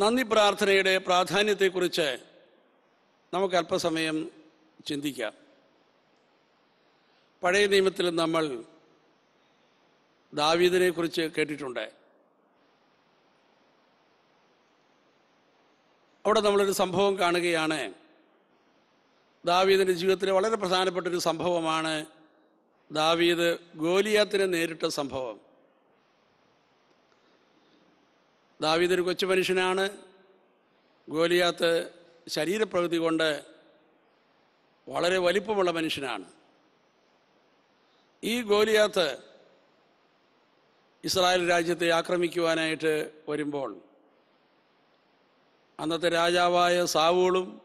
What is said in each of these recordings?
നന്ദി പ്രാർത്ഥനയുടെ പ്രാധാന്യത്തെക്കുറിച്ച് നമുക്ക് അല്പസമയം ചിന്തിക്കാം. പഴയ നിയമത്തിൽ നമ്മൾ ദാവീദിനെ കുറിച്ച് കേട്ടിട്ടുണ്ട്. അവിടെ നമ്മളൊരു സംഭവം കാണുകയാണ്. ദാവീദിന്റെ ജീവിതത്തിലെ വളരെ പ്രധാനപ്പെട്ട ഒരു സംഭവമാണ് ദാവീദ് ഗോലിയാത്തിനെ നേരിട്ട സംഭവം. ദാവീദ് കൊച്ചു മനുഷ്യനാണ്. ഗോലിയാത്ത് ശരീരപ്രകൃതി കൊണ്ട് വളരെ വലിപ്പമുള്ള മനുഷ്യനാണ്. ഈ ഗോലിയാത്ത് ഇസ്രായേൽ രാജ്യത്തെ ആക്രമിക്കുവാനായിട്ട് വരുമ്പോൾ അന്നത്തെ രാജാവായ സാവൂളും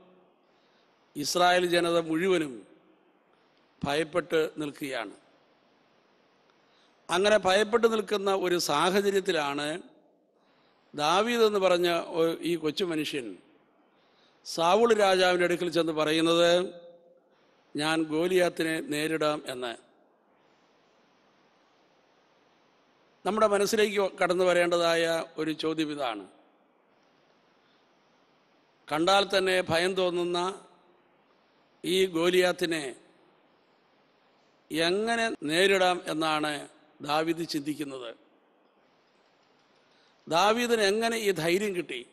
ഇസ്രായേൽ ജനത മുഴുവനും ഭയപ്പെട്ട് നിൽക്കുകയാണ്. അങ്ങനെ ഭയപ്പെട്ട് നിൽക്കുന്ന ഒരു സാഹചര്യത്തിലാണ് ദാവീദ് എന്ന് പറഞ്ഞ ഈ കൊച്ചു മനുഷ്യൻ സാവുൾ രാജാവിന്റെ അടുക്കൽ ചെന്ന് പറയുന്നത് ഞാൻ ഗോലിയാത്തിനെ നേരിടാം എന്ന്. നമ്മുടെ മനസ്സിലേക്ക് കടന്നു വരേണ്ടതായ ഒരു ചോദ്യം ഇതാണ്. കണ്ടാൽ തന്നെ ഭയം തോന്നുന്ന ഈ ഗോലിയാത്തിനെ എങ്ങനെ നേരിടാം എന്നാണ് ദാവിദ് ചിന്തിക്കുന്നത്. ദാവീദിന് എങ്ങനെ ഈ ധൈര്യം കിട്ടി?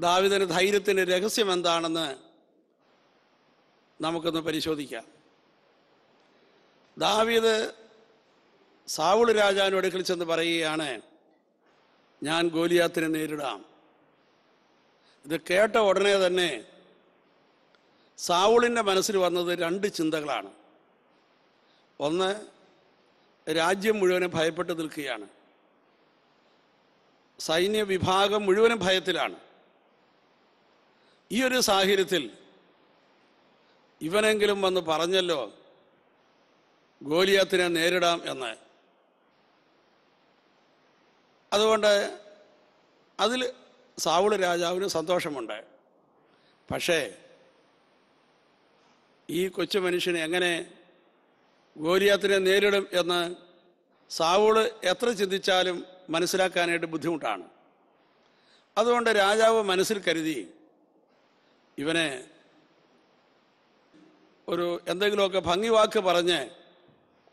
ദാവീദിന്റെ ധൈര്യത്തിന്റെ രഹസ്യം എന്താണെന്ന് നമുക്കൊന്ന് പരിശോധിക്കാം. ദാവീദ് സാവുൾ രാജാവിന്റെ അടുക്കൽ ചെന്ന് പറയുകയാണ് ഞാൻ ഗോലിയാത്തിനെ നേരിടാം. ഇത് കേട്ട ഉടനെ തന്നെ സാവുളിന്റെ മനസ്സിൽ വന്നത് രണ്ട് ചിന്തകളാണ്. ഒന്ന് രാജ്യം മുഴുവനും ഭയപ്പെട്ടു നിൽക്കുകയാണ്. സൈന്യ വിഭാഗം മുഴുവനും ഭയത്തിലാണ്. ഈ ഒരു സാഹചര്യത്തിൽ ഇവനെങ്കിലും വന്ന് പറഞ്ഞല്ലോ ഗോലിയാത്തിനെ നേരിടാം എന്ന്. അതുകൊണ്ട് അതിൽ സാവുൾ രാജാവിന് സന്തോഷമുണ്ട്. പക്ഷേ ഈ കൊച്ചു മനുഷ്യനെ എങ്ങനെ ഗോലിയാത്തിനെ നേരിടും എന്ന് സാവൂൾ എത്ര ചിന്തിച്ചാലും മനസ്സിലാക്കാനായിട്ട് ബുദ്ധിമുട്ടാണ്. അതുകൊണ്ട് രാജാവ് മനസ്സിൽ കരുതി ഇവനെ ഒരു എന്തെങ്കിലുമൊക്കെ ഭംഗി വാക്ക് പറഞ്ഞ്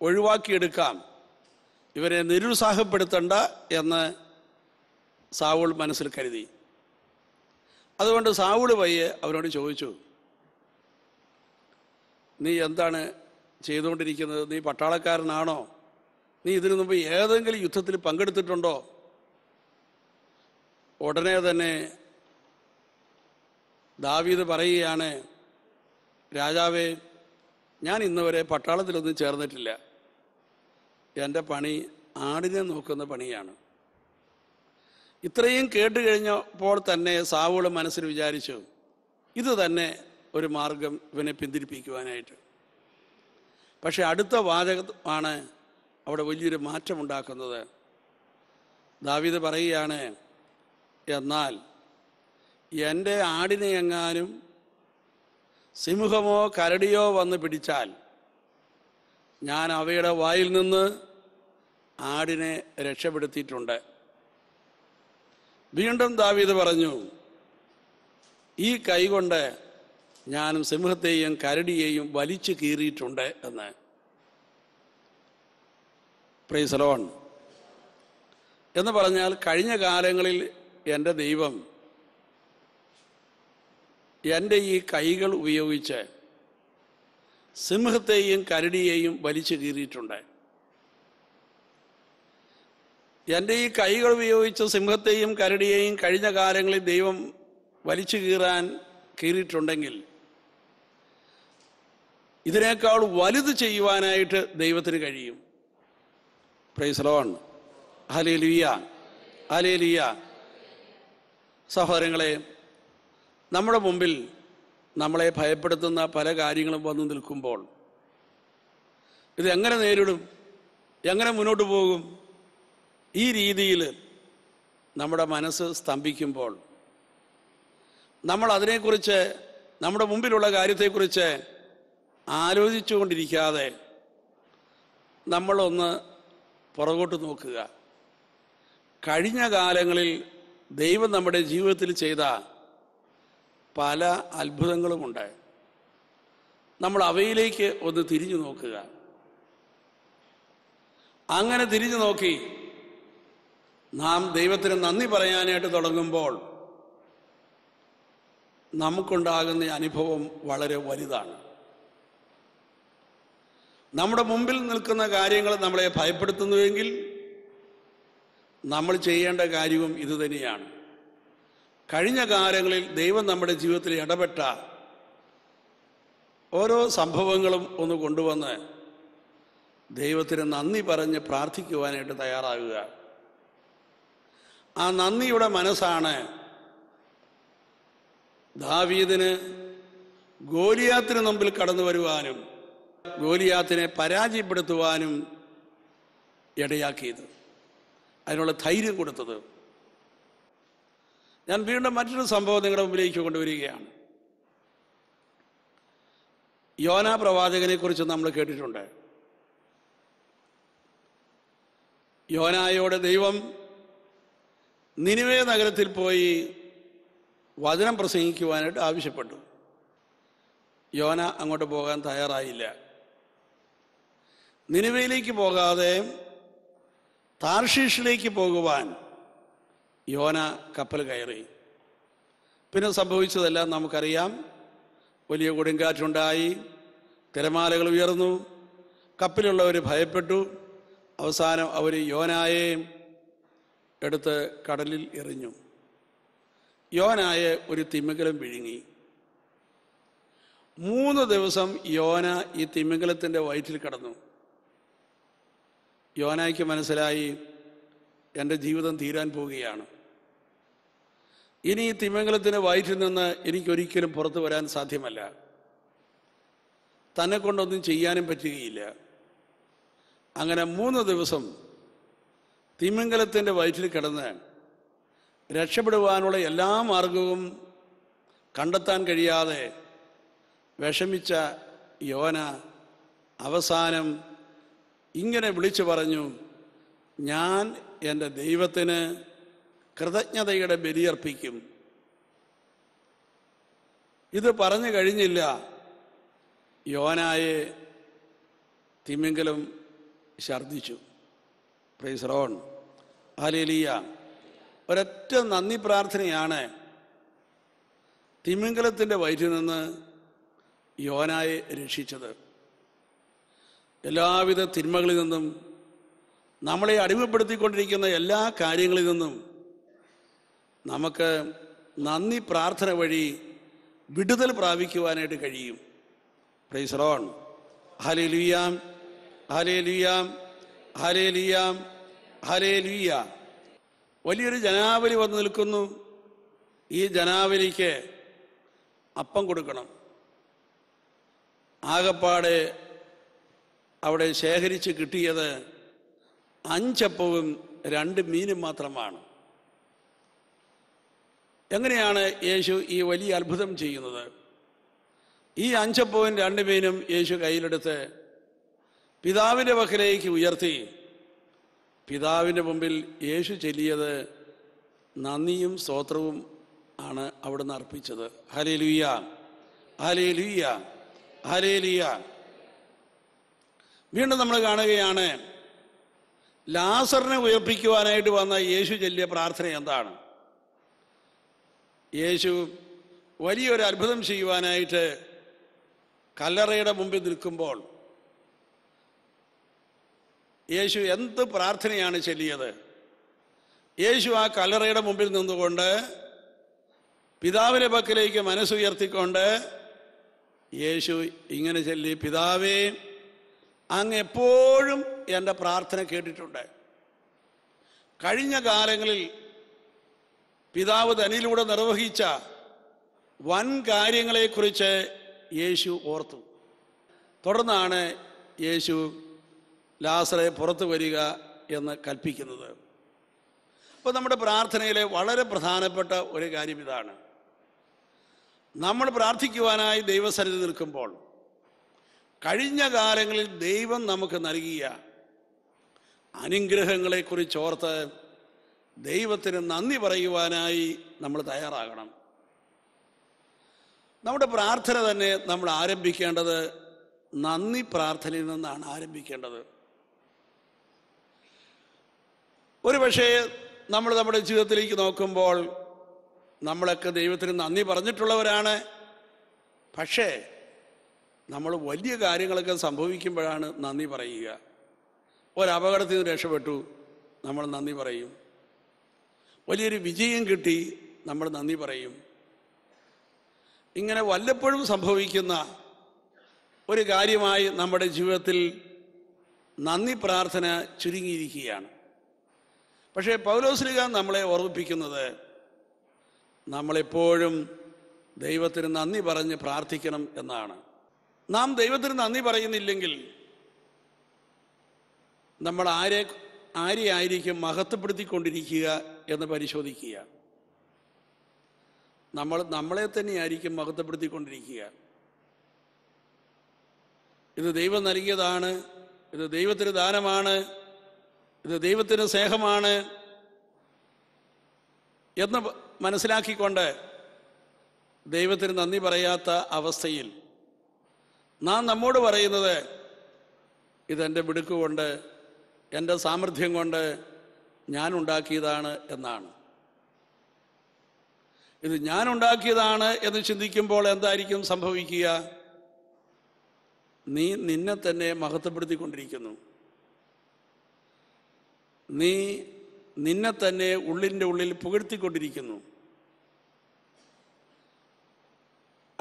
ഒഴിവാക്കിയെടുക്കാം. ഇവരെ നിരുത്സാഹപ്പെടുത്തണ്ട എന്ന് സാവൂൾ മനസ്സിൽ കരുതി. അതുകൊണ്ട് സാവൂൾ പയ്യെ അവരോട് ചോദിച്ചു നീ എന്താണ് ചെയ്തുകൊണ്ടിരിക്കുന്നത്? നീ പട്ടാളക്കാരനാണോ? നീ ഇതിനു മുമ്പ് ഏതെങ്കിലും യുദ്ധത്തിൽ പങ്കെടുത്തിട്ടുണ്ടോ? ഉടനെ തന്നെ ദാവീദ് പറയുകയാണ് രാജാവേ ഞാൻ ഇന്ന് വരെ പട്ടാളത്തിലൊന്നും ചേർന്നിട്ടില്ല. എന്റെ പണി ആടിനെ നോക്കുന്ന പണിയാണ്. ഇത്രയും കേട്ട് കഴിഞ്ഞപ്പോൾ തന്നെ സാവുൾ മനസ്സിൽ വിചാരിച്ചു ഇത് തന്നെ ഒരു മാർഗം ഇവനെ പിന്തിരിപ്പിക്കുവാനായിട്ട്. പക്ഷെ അടുത്ത വാചകമാണ് അവിടെ വലിയൊരു മാറ്റമുണ്ടാക്കുന്നത്. ദാവീദ് പറയുകയാണ് എന്നാൽ എന്റെ ആടിനെ എങ്ങാനും സിംഹമോ കരടിയോ വന്ന് പിടിച്ചാൽ ഞാൻ അവയുടെ വായിൽ നിന്ന് ആടിനെ രക്ഷപ്പെടുത്തിയിട്ടുണ്ട്. വീണ്ടും ദാവീദ് പറഞ്ഞു ഈ കൈകൊണ്ട് ഞാനും സിംഹത്തെയും കരടിയെയും വലിച്ചു കീറിയിട്ടുണ്ട് എന്ന്. പ്രൈസലോൺ എന്ന് പറഞ്ഞാൽ കഴിഞ്ഞ കാലങ്ങളിൽ എന്റെ ദൈവം എന്റെ ഈ കൈകൾ ഉപയോഗിച്ച് സിംഹത്തെയും കരടിയെയും വലിച്ചു കീറിയിട്ടുണ്ട്. എന്റെ ഈ കൈകൾ ഉപയോഗിച്ച് സിംഹത്തെയും കരടിയെയും കഴിഞ്ഞ കാലങ്ങളിൽ ദൈവം വലിച്ചു കീറാൻ കീറിയിട്ടുണ്ടെങ്കിൽ ഇതിനേക്കാൾ വലുത് ചെയ്യുവാനായിട്ട് ദൈവത്തിന് കഴിയും. പ്രൈസലോൺ ഹലേ ലിയ ഹലേ ലിയ സഹോദരങ്ങളെ നമ്മുടെ മുമ്പിൽ നമ്മളെ ഭയപ്പെടുത്തുന്ന പല കാര്യങ്ങളും വന്നു നിൽക്കുമ്പോൾ ഇത് എങ്ങനെ നേരിടും? എങ്ങനെ മുന്നോട്ട് പോകും? ഈ രീതിയിൽ നമ്മുടെ മനസ്സ് സ്തംഭിക്കുമ്പോൾ നമ്മൾ അതിനെക്കുറിച്ച് നമ്മുടെ മുമ്പിലുള്ള കാര്യത്തെക്കുറിച്ച് ആലോചിച്ചു കൊണ്ടിരിക്കാതെ നമ്മളൊന്ന് പുറകോട്ട് നോക്കുക. കഴിഞ്ഞ കാലങ്ങളിൽ ദൈവം നമ്മുടെ ജീവിതത്തിൽ ചെയ്ത പല അത്ഭുതങ്ങളുമുണ്ട്. നമ്മൾ അവയിലേക്ക് ഒന്ന് തിരിഞ്ഞു നോക്കുക. അങ്ങനെ തിരിഞ്ഞു നോക്കി നാം ദൈവത്തിന് നന്ദി പറയാനായിട്ട് തുടങ്ങുമ്പോൾ നമുക്കുണ്ടാകുന്ന അനുഭവം വളരെ വലുതാണ്. നമ്മുടെ മുമ്പിൽ നിൽക്കുന്ന കാര്യങ്ങൾ നമ്മളെ ഭയപ്പെടുത്തുന്നുവെങ്കിൽ നമ്മൾ ചെയ്യേണ്ട കാര്യവും ഇതുതന്നെയാണ് കഴിഞ്ഞ കാലങ്ങളിൽ ദൈവം നമ്മുടെ ജീവിതത്തിൽ ഇടപെട്ട ഓരോ സംഭവങ്ങളും ഒന്ന് കൊണ്ടുവന്ന് ദൈവത്തിന് നന്ദി പറഞ്ഞ് പ്രാർത്ഥിക്കുവാനായിട്ട് തയ്യാറാകുക. ആ നന്ദിയുടെ മനസ്സാണ് ദാവീദിന് ഗോലിയാത്തിന് മുമ്പിൽ കടന്നു വരുവാനും ഗോലിയാത്തിനെ പരാജയപ്പെടുത്തുവാനും ഇടയാക്കിയത്. അതിനുള്ള ധൈര്യം കൊടുത്തത്. ഞാൻ വീണ്ടും മറ്റൊരു സംഭവം നിങ്ങളുടെ മുമ്പിലേക്ക് കൊണ്ടുവരികയാണ്. യോന പ്രവാചകനെ കുറിച്ച് നമ്മൾ കേട്ടിട്ടുണ്ട്. യോനായോട് ദൈവം നിനിവേ നഗരത്തിൽ പോയി വചനം പ്രസംഗിക്കുവാനായിട്ട് ആവശ്യപ്പെട്ടു. യോന അങ്ങോട്ട് പോകാൻ തയ്യാറായില്ല. നിനിവയിലേക്ക് പോകാതെ താർഷീഷിലേക്ക് പോകുവാൻ യോന കപ്പൽ കയറി. പിന്നെ സംഭവിച്ചതെല്ലാം നമുക്കറിയാം. വലിയ കൊടുങ്കാറ്റുണ്ടായി. തിരമാലകൾ ഉയർന്നു. കപ്പലുള്ളവർ ഭയപ്പെട്ടു. അവസാനം അവർ യോനായെ എടുത്ത് കടലിൽ എറിഞ്ഞു. യോനായെ ഒരു തിമിംഗലം വിഴുങ്ങി. മൂന്ന് ദിവസം യോന ഈ തിമിംഗലത്തിന്റെ വയറ്റിൽ കിടന്നു. യോനായ്ക്ക് മനസ്സിലായി എന്റെ ജീവിതം തീരാൻ പോവുകയാണ്. ഇനി ഈ തിമംഗലത്തിന് വയറ്റിൽ നിന്ന് എനിക്കൊരിക്കലും പുറത്തു വരാൻ സാധ്യമല്ല. തന്നെ കൊണ്ടൊന്നും ചെയ്യാനും പറ്റുകയില്ല. അങ്ങനെ മൂന്ന് ദിവസം തിമിംഗലത്തിന്റെ വയറ്റിൽ കിടന്ന് രക്ഷപ്പെടുവാനുള്ള എല്ലാ മാർഗവും കണ്ടെത്താൻ കഴിയാതെ വിഷമിച്ച യോന അവസാനം ഇങ്ങനെ വിളിച്ചു പറഞ്ഞു ഞാൻ എന്റെ ദൈവത്തിന് കൃതജ്ഞതയുടെ ബലിയർപ്പിക്കും ഇത് പറഞ്ഞു കഴിഞ്ഞില്ല. യോനായെ തിമിംഗലം ഛർദിച്ചു പ്രൈസറോൺ ഹാലേലിയ ഒരൊറ്റ നന്ദി പ്രാർത്ഥനയാണ് തിമിംഗലത്തിന്റെ വയറ്റിൽ നിന്ന് യോനായെ രക്ഷിച്ചത്. എല്ലാവിധ തിന്മകളിൽ നിന്നും നമ്മളെ അടിമപ്പെടുത്തിക്കൊണ്ടിരിക്കുന്ന എല്ലാ കാര്യങ്ങളിൽ നിന്നും നമുക്ക് നന്ദി പ്രാർത്ഥന വഴി വിടുതൽ പ്രാപിക്കുവാനായിട്ട് കഴിയും. പ്രൈസറോൺ ഹലേ ലുയാം ഹലേ ലുയാം ഹലേ ലുയാം ഹലേ ലുയ വലിയൊരു ജനാവലി വന്നു നിൽക്കുന്നു. ഈ ജനാവലിക്ക് അപ്പം കൊടുക്കണം. ആകപ്പാടെ അവിടെ ശേഖരിച്ച് കിട്ടിയത് അഞ്ചപ്പവും രണ്ട് മീനും മാത്രമാണ്. എങ്ങനെയാണ് യേശു ഈ വലിയ അത്ഭുതം ചെയ്യുന്നത്? ഈ അഞ്ചപ്പവും രണ്ട് മീനും യേശു കയ്യിലെടുത്ത് പിതാവിന്റെ പക്കലേക്ക് ഉയർത്തി. പിതാവിന്റെ മുമ്പിൽ യേശു ചെല്ലിയത് നന്ദിയും സ്തോത്രവും ആണ് അവിടുന്ന് അർപ്പിച്ചത്. ഹലേ ലുയ്യ ഹലേ ലുയ്യ ഹലേ ലുയ്യ വീണ്ടും നമ്മൾ കാണുകയാണ് ലാസറിനെ ഉയർപ്പിക്കുവാനായിട്ട് വന്ന യേശു ചൊല്ലിയ പ്രാർത്ഥന എന്താണ്? യേശു വലിയൊരു അത്ഭുതം ചെയ്യുവാനായിട്ട് കല്ലറയുടെ മുമ്പിൽ നിൽക്കുമ്പോൾ യേശു എന്ത് പ്രാർത്ഥനയാണ് ചൊല്ലിയത്? യേശു ആ കല്ലറയുടെ മുമ്പിൽ നിന്നുകൊണ്ട് പിതാവിനെ പക്കലേക്ക് മനസ്സുയർത്തിക്കൊണ്ട് യേശു ഇങ്ങനെ ചൊല്ലി പിതാവേ അങ്ങ് എപ്പോഴും എന്റെ പ്രാർത്ഥന കേട്ടിട്ടുണ്ട്. കഴിഞ്ഞ കാലങ്ങളിൽ പിതാവ് തനിയിലൂടെ നിർവഹിച്ച വൻ കാര്യങ്ങളെക്കുറിച്ച് യേശു ഓർത്തു. തുടർന്നാണ് യേശു ലാസറെ പുറത്തു വരിക എന്ന് കൽപ്പിക്കുന്നത്. അപ്പോൾ നമ്മുടെ പ്രാർത്ഥനയിലെ വളരെ പ്രധാനപ്പെട്ട ഒരു കാര്യം ഇതാണ്. നമ്മൾ പ്രാർത്ഥിക്കുവാനായി ദൈവസന്നിധി നിൽക്കുമ്പോൾ കഴിഞ്ഞ കാലങ്ങളിൽ ദൈവം നമുക്ക് നൽകിയ അനുഗ്രഹങ്ങളെക്കുറിച്ച് ഓർത്ത് ദൈവത്തിന് നന്ദി പറയുവാനായി നമ്മൾ തയ്യാറാകണം. നമ്മുടെ പ്രാർത്ഥന തന്നെ നമ്മൾ ആരംഭിക്കേണ്ടത് നന്ദി പ്രാർത്ഥനയിൽ നിന്നാണ് ആരംഭിക്കേണ്ടത്. ഒരു പക്ഷേ നമ്മൾ നമ്മുടെ ജീവിതത്തിലേക്ക് നോക്കുമ്പോൾ നമ്മളൊക്കെ ദൈവത്തിന് നന്ദി പറഞ്ഞിട്ടുള്ളവരാണ്. പക്ഷേ നമ്മൾ വലിയ കാര്യങ്ങളൊക്കെ സംഭവിക്കുമ്പോഴാണ് നന്ദി പറയുക. ഒരപകടത്തിൽ നിന്ന് രക്ഷപ്പെട്ടു നമ്മൾ നന്ദി പറയും. വലിയൊരു വിജയം കിട്ടി നമ്മൾ നന്ദി പറയും. ഇങ്ങനെ വല്ലപ്പോഴും സംഭവിക്കുന്ന ഒരു കാര്യമായി നമ്മുടെ ജീവിതത്തിൽ നന്ദി പ്രാർത്ഥന ചുരുങ്ങിയിരിക്കുകയാണ്. പക്ഷേ പൗലോസ്ലിക നമ്മളെ ഓർമ്മിപ്പിക്കുന്നത് നമ്മളെപ്പോഴും ദൈവത്തിന് നന്ദി പറഞ്ഞ് പ്രാർത്ഥിക്കണം എന്നാണ്. നാം ദൈവത്തിന് നന്ദി പറയുന്നില്ലെങ്കിൽ നമ്മൾ ആരെ ആരെയായിരിക്കും മഹത്വപ്പെടുത്തിക്കൊണ്ടിരിക്കുക എന്ന് പരിശോധിക്കുക. നമ്മൾ നമ്മളെ തന്നെ തന്നെയായിരിക്കും മഹത്വപ്പെടുത്തിക്കൊണ്ടിരിക്കുക. ഇത് ദൈവം നൽകിയതാണ് ഇത് ദൈവത്തിന് ദാനമാണ് ഇത് ദൈവത്തിന് സ്നേഹമാണ് എന്ന് മനസ്സിലാക്കിക്കൊണ്ട് ദൈവത്തിന് നന്ദി പറയാത്ത അവസ്ഥയിൽ നാം നമ്മോട് പറയുന്നത് ഇതെന്റെ മിടുക്കുകൊണ്ട് എന്റെ സാമർഥ്യം കൊണ്ട് ഞാൻ ഉണ്ടാക്കിയതാണ് എന്നാണ്. ഇത് ഞാൻ ഉണ്ടാക്കിയതാണ് എന്ന് ചിന്തിക്കുമ്പോൾ എന്തായിരിക്കും സംഭവിക്കുക? നീ നിന്നെ തന്നെ മഹത്വപ്പെടുത്തിക്കൊണ്ടിരിക്കുന്നു. നീ നിന്നെ തന്നെ ഉള്ളിന്റെ ഉള്ളിൽ പുകഴ്ത്തിക്കൊണ്ടിരിക്കുന്നു.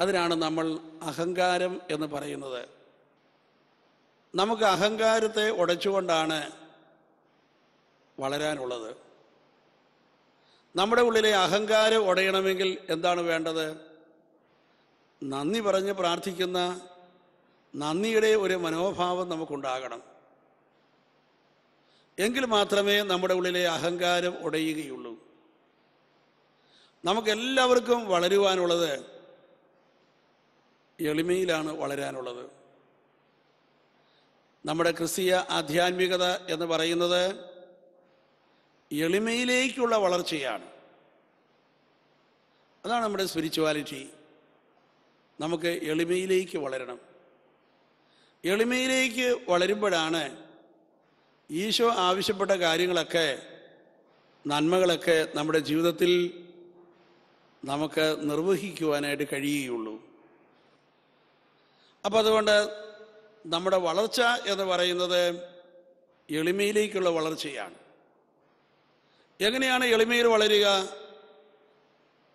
അതിനാണ് നമ്മൾ അഹങ്കാരം എന്ന് പറയുന്നത്. നമുക്ക് അഹങ്കാരത്തെ ഉടച്ചുകൊണ്ടാണ് വളരാനുള്ളത്. നമ്മുടെ ഉള്ളിലെ അഹങ്കാരം ഉടയണമെങ്കിൽ എന്താണ് വേണ്ടത്? നന്ദി പറഞ്ഞ് പ്രാർത്ഥിക്കുന്ന നന്ദിയുടെ ഒരു മനോഭാവം നമുക്കുണ്ടാകണം. എങ്കിൽ മാത്രമേ നമ്മുടെ ഉള്ളിലെ അഹങ്കാരം ഉടയുകയുള്ളൂ. നമുക്കെല്ലാവർക്കും വളരുവാനുള്ളത് എളിമയിലാണ് വളരാനുള്ളത്. നമ്മുടെ ക്രിസ്തീയ ആധ്യാത്മികത എന്ന് പറയുന്നത് എളിമയിലേക്കുള്ള വളർച്ചയാണ്. അതാണ് നമ്മുടെ സ്പിരിച്വാലിറ്റി നമുക്ക് എളിമയിലേക്ക് വളരണം. എളിമയിലേക്ക് വളരുമ്പോഴാണ് ഈശോ ആവശ്യപ്പെട്ട കാര്യങ്ങളൊക്കെ നന്മകളൊക്കെ നമ്മുടെ ജീവിതത്തിൽ നമുക്ക് നിർവഹിക്കുവാനായിട്ട് കഴിയുകയുള്ളൂ. അപ്പം അതുകൊണ്ട് നമ്മുടെ വളർച്ച എന്ന് പറയുന്നത് എളിമയിലേക്കുള്ള വളർച്ചയാണ്. എങ്ങനെയാണ് എളിമയിൽ വളരുക?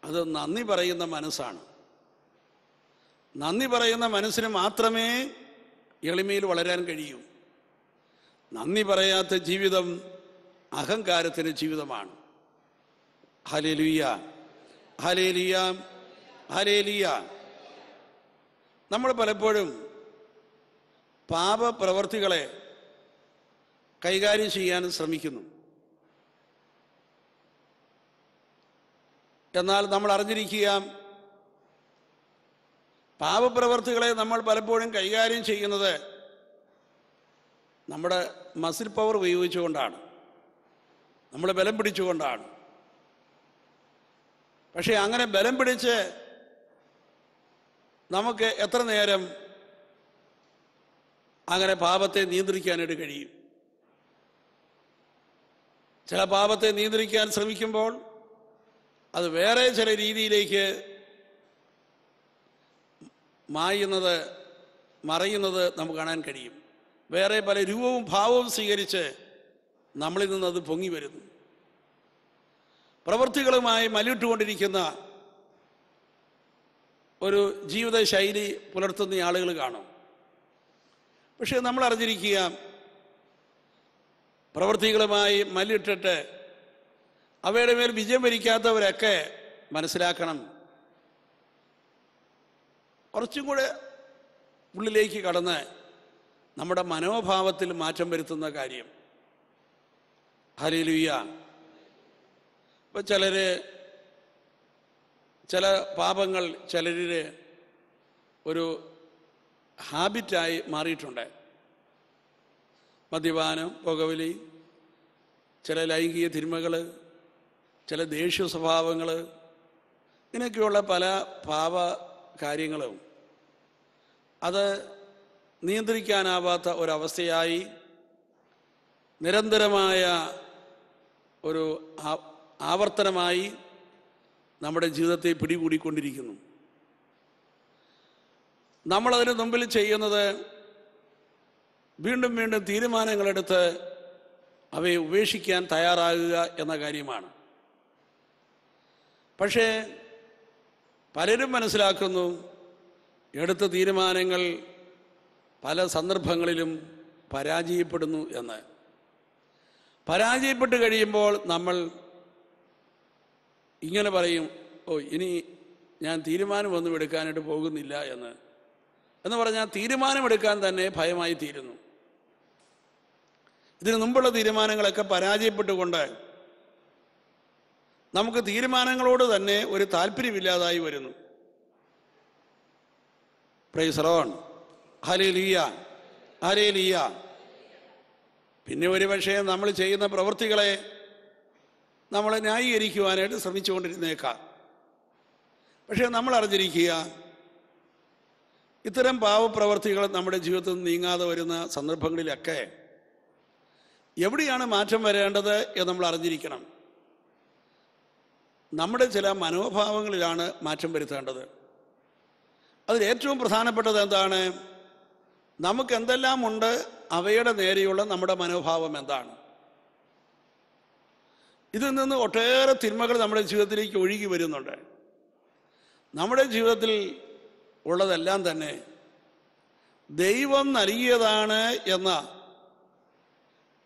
അത് നന്ദി പറയുന്ന മനസ്സാണ്. നന്ദി പറയുന്ന മനസ്സിന് മാത്രമേ എളിമയിൽ വളരാൻ കഴിയൂ. നന്ദി പറയാത്ത ജീവിതം അഹങ്കാരത്തിന്റെ ജീവിതമാണ്. ഹലേലുയ ഹലേലിയ ഹലേലിയ നമ്മൾ പലപ്പോഴും പാപപ്രവർത്തികളെ കൈകാര്യം ചെയ്യാൻ ശ്രമിക്കുന്നു. എന്നാൽ നമ്മൾ അറിഞ്ഞിരിക്കുക പാപപ്രവർത്തികളെ നമ്മൾ പലപ്പോഴും കൈകാര്യം ചെയ്യുന്നത് നമ്മുടെ മസിൽ പവർ ഉപയോഗിച്ചുകൊണ്ടാണ്. നമ്മൾ ബലം പിടിച്ചുകൊണ്ടാണ്. പക്ഷേ അങ്ങനെ ബലം പിടിച്ച് നമുക്ക് എത്ര നേരം അങ്ങനെ പാപത്തെ നിയന്ത്രിക്കാനായിട്ട് കഴിയും? ചില പാപത്തെ നിയന്ത്രിക്കാൻ ശ്രമിക്കുമ്പോൾ അത് വേറെ ചില രീതിയിലേക്ക് മായുന്നത് മറയുന്നത് നമുക്ക് കാണാൻ കഴിയും. വേറെ പല രൂപവും ഭാവവും സ്വീകരിച്ച് നമ്മളിൽ നിന്ന് അത് പൊങ്ങി വരുന്നു. പ്രവൃത്തികളുമായി മല്ലിട്ടുകൊണ്ടിരിക്കുന്ന ഒരു ജീവിത ശൈലി പുലർത്തുന്ന ആളുകൾ കാണും. പക്ഷെ നമ്മൾ അറിഞ്ഞിരിക്കുക പ്രവൃത്തികളുമായി മല്ലിട്ടിട്ട് അവയുടെ മേൽ വിജയം വരിക്കാത്തവരൊക്കെ മനസ്സിലാക്കണം. കുറച്ചും കൂടെ ഉള്ളിലേക്ക് കടന്ന് നമ്മുടെ മനോഭാവത്തിൽ മാറ്റം വരുത്തുന്ന കാര്യം. ഹലിലുയ്യ ഇപ്പം ചിലര് ചില പാപങ്ങൾ ചിലരിൽ ഒരു ഹാബിറ്റായി മാറിയിട്ടുണ്ട്. മദ്യപാനം പുകവലി ചില ലൈംഗിക തിന്മകൾ ചില ദേഷ്യ സ്വഭാവങ്ങൾ ഇങ്ങനെയൊക്കെയുള്ള പല പാപ കാര്യങ്ങളും അത് നിയന്ത്രിക്കാനാവാത്ത ഒരവസ്ഥയായി നിരന്തരമായ ഒരു ആവർത്തനമായി നമ്മുടെ ജീവിതത്തെ പിടികൂടിക്കൊണ്ടിരിക്കുന്നു. നമ്മളതിന് മുമ്പിൽ ചെയ്യുന്നത് വീണ്ടും വീണ്ടും തീരുമാനങ്ങളെടുത്ത് അവയെ ഉപേക്ഷിക്കാൻ തയ്യാറാകുക എന്ന കാര്യമാണ്. പക്ഷേ പലരും മനസ്സിലാക്കുന്നു എടുത്ത തീരുമാനങ്ങൾ പല സന്ദർഭങ്ങളിലും പരാജയപ്പെടുന്നു എന്ന്. പരാജയപ്പെട്ട് കഴിയുമ്പോൾ നമ്മൾ ഇങ്ങനെ പറയും ഓ ഇനി ഞാൻ തീരുമാനമൊന്നും എടുക്കാനായിട്ട് പോകുന്നില്ല എന്ന്. എന്ന് പറഞ്ഞാൽ തീരുമാനമെടുക്കാൻ തന്നെ ഭയമായി തീരുന്നു. ഇതിനു മുമ്പുള്ള തീരുമാനങ്ങളൊക്കെ പരാജയപ്പെട്ടുകൊണ്ട് നമുക്ക് തീരുമാനങ്ങളോട് തന്നെ ഒരു താല്പര്യമില്ലാതായി വരുന്നു. പ്രൈസറോൺ ഹലേ ലിയ ഹലേ ലിയ പിന്നെ ഒരു പക്ഷേ നമ്മൾ ചെയ്യുന്ന പ്രവൃത്തികളെ നമ്മൾ ന്യായീകരിക്കുവാനായിട്ട് ശ്രമിച്ചുകൊണ്ടിരുന്നേക്കാം. പക്ഷേ നമ്മൾ അറിഞ്ഞിരിക്കുക ഇത്തരം പാവപ്രവർത്തികൾ നമ്മുടെ ജീവിതത്തിൽ നിന്ന് നീങ്ങാതെ വരുന്ന സന്ദർഭങ്ങളിലൊക്കെ എവിടെയാണ് മാറ്റം വരേണ്ടത് എന്ന് നമ്മൾ അറിഞ്ഞിരിക്കണം. നമ്മുടെ ചില മനോഭാവങ്ങളിലാണ് മാറ്റം വരുത്തേണ്ടത്. അതിൽ ഏറ്റവും പ്രധാനപ്പെട്ടത് എന്താണ്? നമുക്ക് എന്തെല്ലാം ഉണ്ട്? അവയുടെ നേരെയുള്ള നമ്മുടെ മനോഭാവം എന്താണ്? ഇതിൽ നിന്ന് ഒട്ടേറെ തിന്മകൾ നമ്മുടെ ജീവിതത്തിലേക്ക് ഒഴുകി വരുന്നുണ്ട്. നമ്മുടെ ജീവിതത്തിൽ ഉള്ളതെല്ലാം തന്നെ ദൈവം നൽകിയതാണ് എന്ന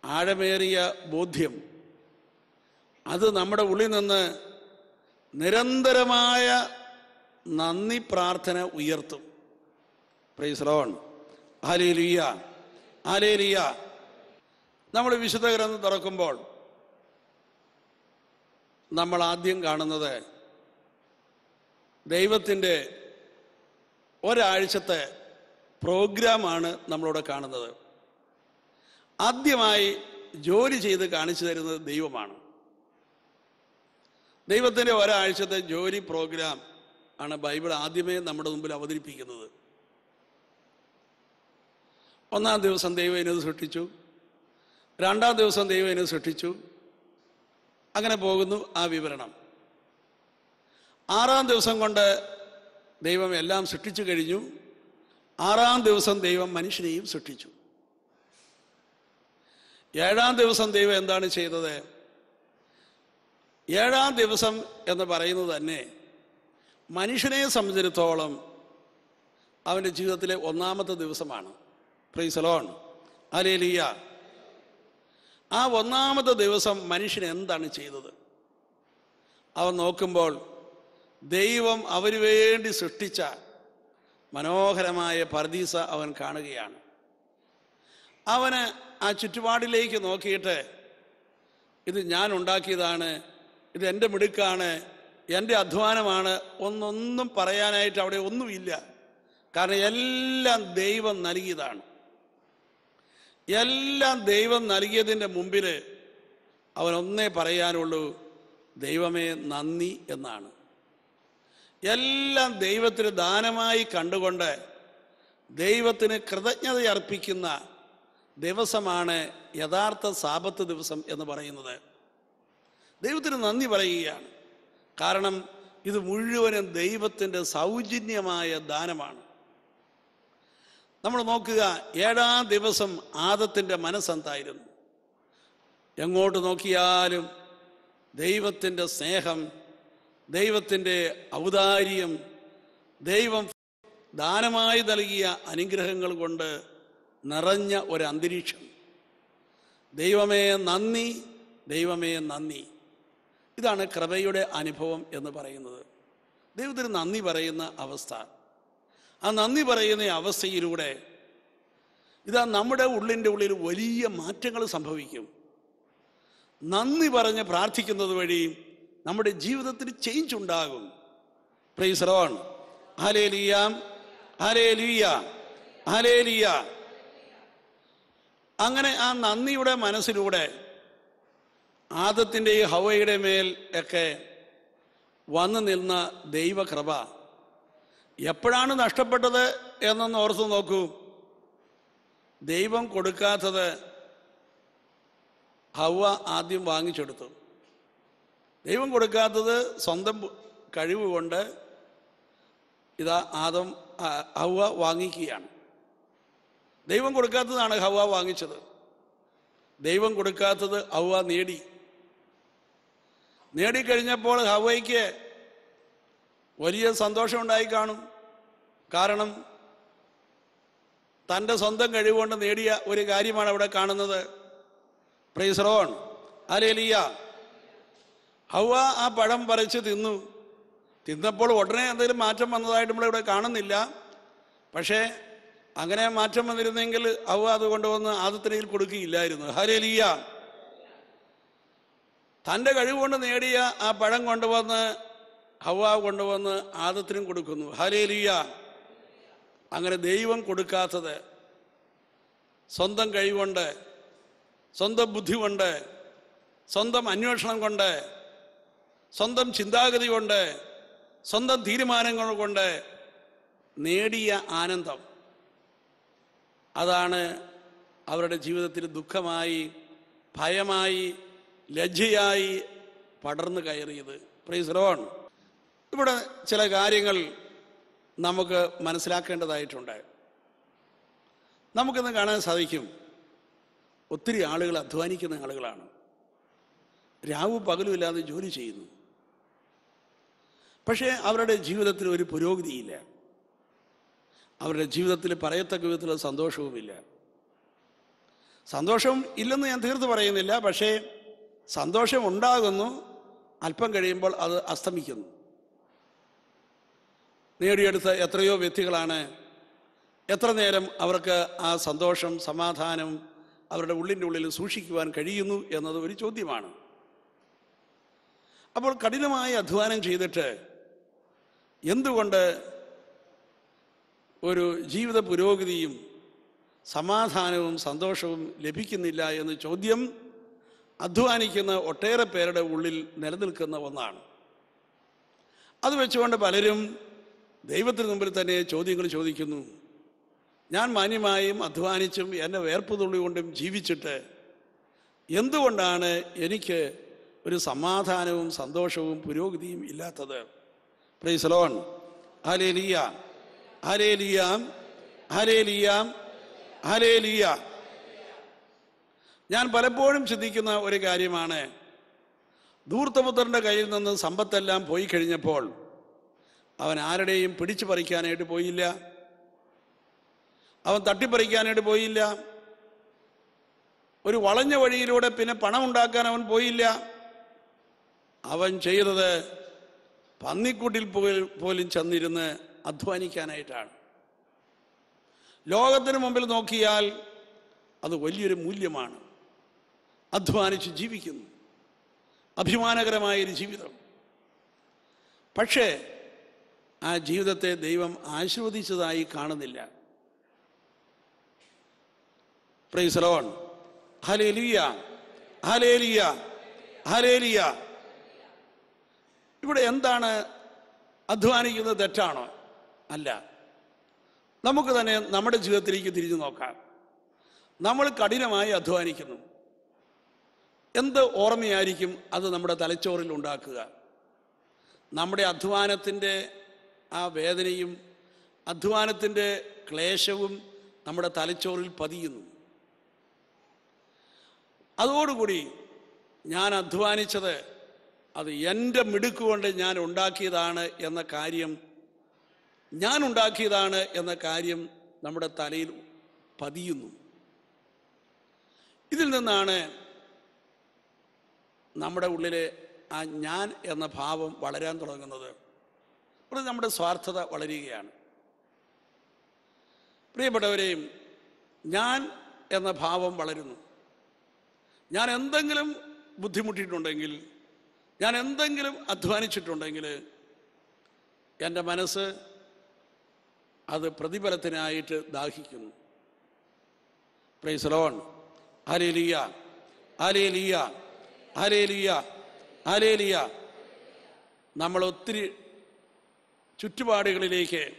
ആഴമേറിയ ബോധ്യം. അത് നമ്മുടെ ഉള്ളിൽ നിന്ന് നിരന്തരമായ നന്ദി പ്രാർത്ഥന ഉയർത്തും. പ്രൈസ്ലോൺ ആലേലിയ ആലേലിയ നമ്മൾ വിശുദ്ധ ഗ്രന്ഥം തുറക്കുമ്പോൾ നമ്മൾ ആദ്യം കാണുന്നത് ദൈവത്തിന്റെ ഒരാഴ്ചത്തെ പ്രോഗ്രാമാണ് നമ്മളിവിടെ കാണുന്നത്. ആദ്യമായി ജോലി ചെയ്ത് കാണിച്ചു തരുന്നത് ദൈവമാണ്. ദൈവത്തിന്റെ ഒരാഴ്ചത്തെ ജോലി പ്രോഗ്രാം ആണ് ബൈബിൾ ആദ്യമേ നമ്മുടെ മുമ്പിൽ അവതരിപ്പിക്കുന്നത്. ഒന്നാം ദിവസം ദൈവം എന്നത് സൃഷ്ടിച്ചു. രണ്ടാം ദിവസം ദൈവം എന്നത് സൃഷ്ടിച്ചു. അങ്ങനെ പോകുന്നു ആ വിവരണം. ആറാം ദിവസം കൊണ്ട് ദൈവം എല്ലാം സൃഷ്ടിച്ചു കഴിഞ്ഞു. ആറാം ദിവസം ദൈവം മനുഷ്യനെയും സൃഷ്ടിച്ചു. ഏഴാം ദിവസം ദൈവം എന്താണ് ചെയ്തത്? ഏഴാം ദിവസം എന്ന് പറയുന്നത് തന്നെ മനുഷ്യനെ സംബന്ധിച്ചിടത്തോളം അവന്റെ ജീവിതത്തിലെ ഒന്നാമത്തെ ദിവസമാണ്. പ്രീസലോൺ അലേലിയ ആ ഒന്നാമത്തെ ദിവസം മനുഷ്യൻ എന്താണ് ചെയ്തത്? അവൻ നോക്കുമ്പോൾ ദൈവം അവന് വേണ്ടി സൃഷ്ടിച്ച മനോഹരമായ പർദീസ അവൻ കാണുകയാണ്. അവന് ആ ചുറ്റുപാടിലേക്ക് നോക്കിയിട്ട് ഇത് ഞാൻ ഉണ്ടാക്കിയതാണ് ഇത് എന്റെ മിടുക്കാണ് എന്റെ അധ്വാനമാണ് ഒന്നൊന്നും പറയാനായിട്ട് അവിടെ ഒന്നുമില്ല. കാരണം എല്ലാം ദൈവം നൽകിയതാണ്. എല്ലാം ദൈവം നൽകിയതിന്റെ മുമ്പിൽ അവനൊന്നേ പറയാനുള്ളൂ ദൈവമേ നന്ദി എന്നാണ്. എല്ലാം ദൈവത്തിന് ദാനമായി കണ്ടുകൊണ്ട് ദൈവത്തിന് കൃതജ്ഞത അർപ്പിക്കുന്ന ദിവസമാണ് യഥാർത്ഥ സാപത്ത് ദിവസം എന്ന് പറയുന്നത്. ദൈവത്തിന് നന്ദി പറയുകയാണ്. കാരണം ഇത് മുഴുവനും ദൈവത്തിന്റെ സൗജന്യമായ ദാനമാണ്. നമ്മൾ നോക്കുക ഏഴാം ദിവസം ആദത്തിന്റെ മനസ്സെന്തായിരുന്നു? എങ്ങോട്ട് നോക്കിയാലും ദൈവത്തിന്റെ സ്നേഹം ദൈവത്തിന്റെ ഔദാര്യം ദൈവം ദാനമായി നൽകിയ അനുഗ്രഹങ്ങൾ കൊണ്ട് നിറഞ്ഞ ഒരു അന്തരീക്ഷം. ദൈവമേ നന്ദി ദൈവമേ നന്ദി. ഇതാണ് കൃപയുടെ അനുഭവം എന്ന് പറയുന്നത്. ദൈവത്തിന് നന്ദി പറയുന്ന അവസ്ഥ. ആ നന്ദി പറയുന്ന അവസ്ഥയിലൂടെ ഇതാ നമ്മുടെ ഉള്ളിന്റെ ഉള്ളിൽ വലിയ മാറ്റങ്ങൾ സംഭവിക്കും. നന്ദി പറഞ്ഞ് പ്രാർത്ഥിക്കുന്നത് വഴി നമ്മുടെ ജീവിതത്തിൽ ചേഞ്ച് ഉണ്ടാകും. പ്രൈസറോൺ ഹലേ ലിയാം ഹലേ ലിയ ഹലേ ലിയ അങ്ങനെ ആ നന്ദിയുടെ മനസ്സിലൂടെ ആദത്തിന്റെ ഹവയുടെ മേൽ ഒക്കെ വന്നു നിന്ന ദൈവകൃപ എപ്പോഴാണ് നഷ്ടപ്പെട്ടത് എന്നൊന്ന് ഓർത്തു നോക്കൂ. ദൈവം കൊടുക്കാത്തത് ഹവ ആദ്യം വാങ്ങിച്ചെടുത്തു. ദൈവം കൊടുക്കാത്തത് സ്വന്തം കഴിവ് കൊണ്ട് ഇതാ ആദം ഹവ വാങ്ങിക്കുകയാണ്. ദൈവം കൊടുക്കാത്തതാണ് ഹവ വാങ്ങിച്ചത്. ദൈവം കൊടുക്കാത്തത് ഹവ നേടി. നേടിക്കഴിഞ്ഞപ്പോൾ ഹവയ്ക്ക് വലിയ സന്തോഷമുണ്ടായി കാണും. കാരണം തന്റെ സ്വന്തം കഴിവുകൊണ്ട് നേടിയ ഒരു കാര്യമാണ് അവിടെ കാണുന്നത്. പ്രൈസറോൺ അലേലിയ ഹവ ആ പഴം പറിച്ച് തിന്നു. തിന്നപ്പോൾ ഉടനെ എന്തെങ്കിലും മാറ്റം വന്നതായിട്ട് നമ്മളിവിടെ കാണുന്നില്ല. പക്ഷേ അങ്ങനെ മാറ്റം വന്നിരുന്നെങ്കിൽ അവ അത് കൊണ്ടുവന്ന് ആദത്തിനയിൽ കൊടുക്കുകയില്ലായിരുന്നു. ഹലേലിയ തന്റെ കഴിവുകൊണ്ട് നേടിയ ആ പഴം കൊണ്ടുവന്ന് ഹവ കൊണ്ടുവന്ന് ആദത്തിനും കൊടുക്കുന്നു. ഹലേലിയ അങ്ങനെ ദൈവം കൊടുക്കാത്തത് സ്വന്തം കഴിവുണ്ട് സ്വന്തം ബുദ്ധി കൊണ്ട് സ്വന്തം അന്വേഷണം കൊണ്ട് സ്വന്തം ചിന്താഗതി കൊണ്ട് സ്വന്തം തീരുമാനങ്ങൾ കൊണ്ട് നേടിയ ആനന്ദം. അതാണ് അവരുടെ ജീവിതത്തിൽ ദുഃഖമായി ഭയമായി ലജ്ജയായി പടർന്നു കയറിയത്. പ്രീസ് റോൺ ഇവിടെ ചില കാര്യങ്ങൾ നമുക്ക് മനസ്സിലാക്കേണ്ടതായിട്ടുണ്ട്. നമുക്കിന്ന് കാണാൻ സാധിക്കും ഒത്തിരി ആളുകൾ അധ്വാനിക്കുന്ന ആളുകളാണ്. രാവും പകലും ഇല്ലാതെ ജോലി ചെയ്യുന്നു. പക്ഷേ അവരുടെ ജീവിതത്തിൽ ഒരു പുരോഗതിയില്ല. അവരുടെ ജീവിതത്തിൽ പറയത്തക്ക വിധത്തിലുള്ള സന്തോഷവുമില്ല. സന്തോഷം ഇല്ലെന്ന് ഞാൻ തീർത്ത് പറയുന്നില്ല പക്ഷേ സന്തോഷം ഉണ്ടാകുന്നു അല്പം കഴിയുമ്പോൾ അത് അസ്തമിക്കുന്നു. നേടിയെടുത്ത എത്രയോ വ്യക്തികളാണ്. എത്ര നേരം അവർക്ക് ആ സന്തോഷം സമാധാനം അവരുടെ ഉള്ളിന്റെ ഉള്ളിൽ സൂക്ഷിക്കുവാൻ കഴിയുന്നു എന്നത് ഒരു ചോദ്യമാണ്. അപ്പോൾ കഠിനമായി അധ്വാനം ചെയ്തിട്ട് എന്തുകൊണ്ട് ഒരു ജീവിത പുരോഗതിയും സമാധാനവും സന്തോഷവും ലഭിക്കുന്നില്ല എന്ന ചോദ്യം അധ്വാനിക്കുന്ന ഒട്ടേറെ പേരുടെ ഉള്ളിൽ നിലനിൽക്കുന്ന ഒന്നാണ്. അത് വെച്ചുകൊണ്ട് പലരും ദൈവത്തിന് മുമ്പിൽ തന്നെ ചോദ്യങ്ങൾ ചോദിക്കുന്നു. ഞാൻ മാന്യമായും അധ്വാനിച്ചും എന്നെ വേർപ്പ് തുള്ളി കൊണ്ടും ജീവിച്ചിട്ട് എന്തുകൊണ്ടാണ് എനിക്ക് ഒരു സമാധാനവും സന്തോഷവും പുരോഗതിയും ഇല്ലാത്തത്? പ്രൈസലോൺ ഹലേലിയ ലിയാം ഹലേലിയ ഹലേലിയ ഞാൻ പലപ്പോഴും ചിന്തിക്കുന്ന ഒരു കാര്യമാണ്. ധൂർത്തപുത്രന്റെ കയ്യിൽ നിന്ന് സമ്പത്തെല്ലാം പോയി കഴിഞ്ഞപ്പോൾ അവൻ ആരുടെയും പിടിച്ചു പറിക്കാനായിട്ട് പോയില്ല. അവൻ തട്ടിപ്പറിക്കാനായിട്ട് പോയില്ല. ഒരു വളഞ്ഞ വഴിയിലൂടെ പിന്നെ പണം ഉണ്ടാക്കാൻ അവൻ പോയില്ല. അവൻ ചെയ്തത് പന്നിക്കൂട്ടിൽ പോലും ചെന്നിരുന്ന് അധ്വാനിക്കാനായിട്ടാണ്. ലോകത്തിന് മുമ്പിൽ നോക്കിയാൽ അത് വലിയൊരു മൂല്യമാണ്. അധ്വാനിച്ച് ജീവിക്കുന്നു. അഭിമാനകരമായൊരു ജീവിതം. പക്ഷേ ആ ജീവിതത്തെ ദൈവം ആശീർവദിച്ചതായി കാണുന്നില്ല. പ്രൈസലോൺ ഹലേലിയ ഹലേലിയ ഹലേലിയ ഇവിടെ എന്താണ് അധ്വാനിക്കുന്നത് തെറ്റാണോ? അല്ല. നമുക്ക് തന്നെ നമ്മുടെ ജീവിതത്തിലേക്ക് തിരിഞ്ഞു നോക്കാം. നമ്മൾ കഠിനമായി അധ്വാനിക്കുന്നു. എന്ത് ഓർമ്മയായിരിക്കും അത് നമ്മുടെ തലച്ചോറിൽ ഉണ്ടാക്കുക? നമ്മുടെ അധ്വാനത്തിന്റെ ആ വേദനയും അധ്വാനത്തിന്റെ ക്ലേശവും നമ്മുടെ തലച്ചോറിൽ പതിയുന്നു. അതോടുകൂടി ഞാൻ അധ്വാനിച്ചത് അത് എന്റെ മിടുക്ക് കൊണ്ട് ഞാൻ ഉണ്ടാക്കിയതാണ് എന്ന കാര്യം ഞാൻ ഉണ്ടാക്കിയതാണ് എന്ന കാര്യം നമ്മുടെ തലയിൽ പതിയുന്നു. ഇതിൽ നിന്നാണ് നമ്മുടെ ഉള്ളിലെ ആ ഞാൻ എന്ന ഭാവം വളരാൻ തുടങ്ങുന്നത്. ഇവിടെ നമ്മുടെ സ്വാർത്ഥത വളരുകയാണ്. പ്രിയപ്പെട്ടവരെയും ഞാൻ എന്ന ഭാവം വളരുന്നു. ഞാൻ എന്തെങ്കിലും ബുദ്ധിമുട്ടിയിട്ടുണ്ടെങ്കിൽ ഞാൻ എന്തെങ്കിലും അധ്വാനിച്ചിട്ടുണ്ടെങ്കിൽ എന്റെ മനസ്സ് അത് പ്രതിഫലത്തിനായിട്ട് ദാഹിക്കുന്നു. പ്രൈസലോൺ ആലേലിയ ആലേലിയ ആലേലിയ ആലേലിയ നമ്മൾ ഒത്തിരി ചുറ്റുപാടുകളിലേക്ക്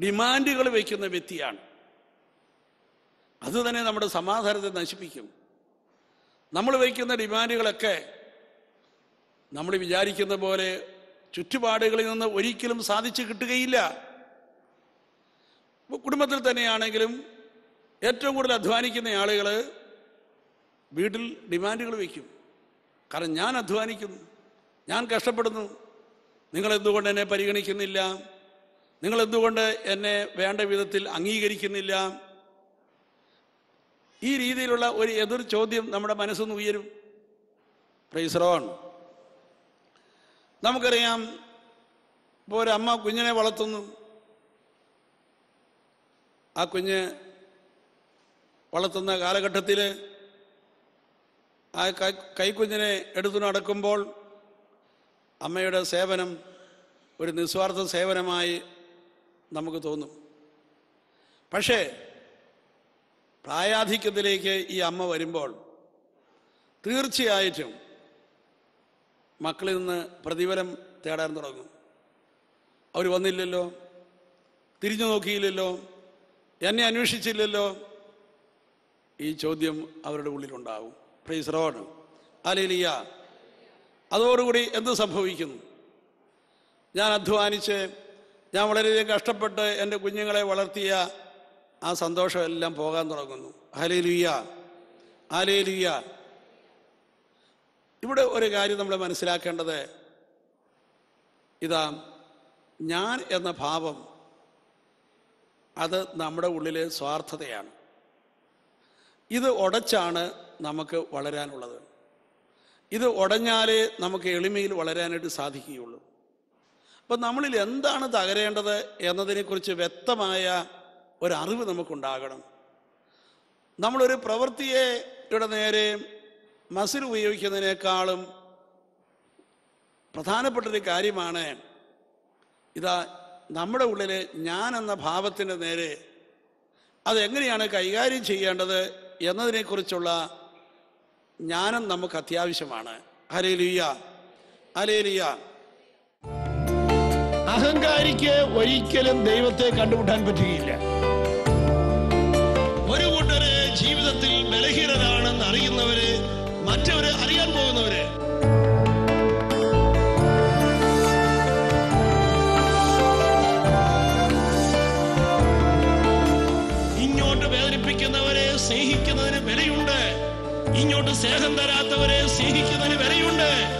ഡിമാൻഡുകൾ വയ്ക്കുന്ന വ്യക്തിയാണ്. അതുതന്നെ നമ്മുടെ സമാധാനത്തെ നശിപ്പിക്കും. നമ്മൾ വയ്ക്കുന്ന ഡിമാൻഡുകളൊക്കെ നമ്മൾ വിചാരിക്കുന്ന പോലെ ചുറ്റുപാടുകളിൽ നിന്ന് ഒരിക്കലും സാധിച്ചു കിട്ടുകയില്ല. കുടുംബത്തിൽ തന്നെയാണെങ്കിലും ഏറ്റവും കൂടുതൽ അധ്വാനിക്കുന്ന ആളുകൾ വീട്ടിൽ ഡിമാൻഡുകൾ വയ്ക്കും. കാരണം ഞാൻ അധ്വാനിക്കുന്നു ഞാൻ കഷ്ടപ്പെടുന്നു നിങ്ങൾ എന്തുകൊണ്ട് എന്നെ പരിഗണിക്കുന്നില്ല? നിങ്ങൾ എന്തുകൊണ്ട് എന്നെ വേണ്ട വിധത്തിൽ അംഗീകരിക്കുന്നില്ല? ഈ രീതിയിലുള്ള ഒരു എതിർ ചോദ്യം നമ്മുടെ മനസ്സൊന്ന് ഉയരും. പ്രൈസറോൺ നമുക്കറിയാം ഇപ്പോൾ ഒരമ്മ കുഞ്ഞിനെ വളർത്തുന്നു. ആ കുഞ്ഞ് വളർത്തുന്ന കാലഘട്ടത്തിൽ ആ കൈക്കുഞ്ഞിനെ എടുത്തു നടക്കുമ്പോൾ അമ്മയുടെ സേവനം ഒരു നിസ്വാർത്ഥ സേവനമായി നമുക്ക് തോന്നും. പക്ഷേ പ്രായാധിക്യത്തിലേക്ക് ഈ അമ്മ വരുമ്പോൾ തീർച്ചയായിട്ടും മക്കളിൽ നിന്ന് പ്രതിഫലം തേടാൻ തുടങ്ങും. അവർ വന്നില്ലല്ലോ തിരിഞ്ഞു നോക്കിയില്ലല്ലോ എന്നെ അന്വേഷിച്ചില്ലല്ലോ. ഈ ചോദ്യം അവരുടെ ഉള്ളിലുണ്ടാവും. പ്രൈസ് റോഡ് അലേലിയ അതോടുകൂടി എന്ത് സംഭവിക്കുന്നു? ഞാൻ അധ്വാനിച്ച് ഞാൻ വളരെയധികം കഷ്ടപ്പെട്ട് എന്റെ കുഞ്ഞുങ്ങളെ വളർത്തിയ ആ സന്തോഷമെല്ലാം പോകാൻ തുടങ്ങുന്നു. ഹലേലുയ്യ ഹലേലുയ്യ ഇവിടെ ഒരു കാര്യം നമ്മൾ മനസ്സിലാക്കേണ്ടത് ഇതാ ഞാൻ എന്ന ഭാവം അത് നമ്മുടെ ഉള്ളിലെ സ്വാർത്ഥതയാണ്. ഇത് ഉടച്ചാണ് നമുക്ക് വളരാനുള്ളത്. ഇത് ഉടഞ്ഞാലേ നമുക്ക് എളിമയിൽ വളരാനായിട്ട് സാധിക്കുകയുള്ളൂ. അപ്പം നമ്മളിൽ എന്താണ് തകരേണ്ടത് എന്നതിനെക്കുറിച്ച് വ്യക്തമായ ഒരറിവ് നമുക്കുണ്ടാകണം. നമ്മളൊരു പ്രവൃത്തിയെ ഇവിടെ നേരെ മസിൽ ഉപയോഗിക്കുന്നതിനേക്കാളും പ്രധാനപ്പെട്ടൊരു കാര്യമാണ് ഇതാ നമ്മുടെ ഉള്ളിൽ ഞാൻ എന്ന ഭാവത്തിന്റെ നേരെ അതെങ്ങനെയാണ് കൈകാര്യം ചെയ്യേണ്ടത് എന്നതിനെക്കുറിച്ചുള്ള ജ്ഞാനം നമുക്ക് അത്യാവശ്യമാണ്. ഹരേലിയ ഹരേലിയ അഹങ്കാരിക്ക് ഒരിക്കലും ദൈവത്തെ കണ്ടുമുട്ടാൻ പറ്റുകയില്ല. ഒരു കൂട്ടര് ജീവിതത്തിൽ ഇങ്ങോട്ട് സ്നേഹം തരാത്തവരെ സ്നേഹിക്കുന്നതിന് വിലയുണ്ട്.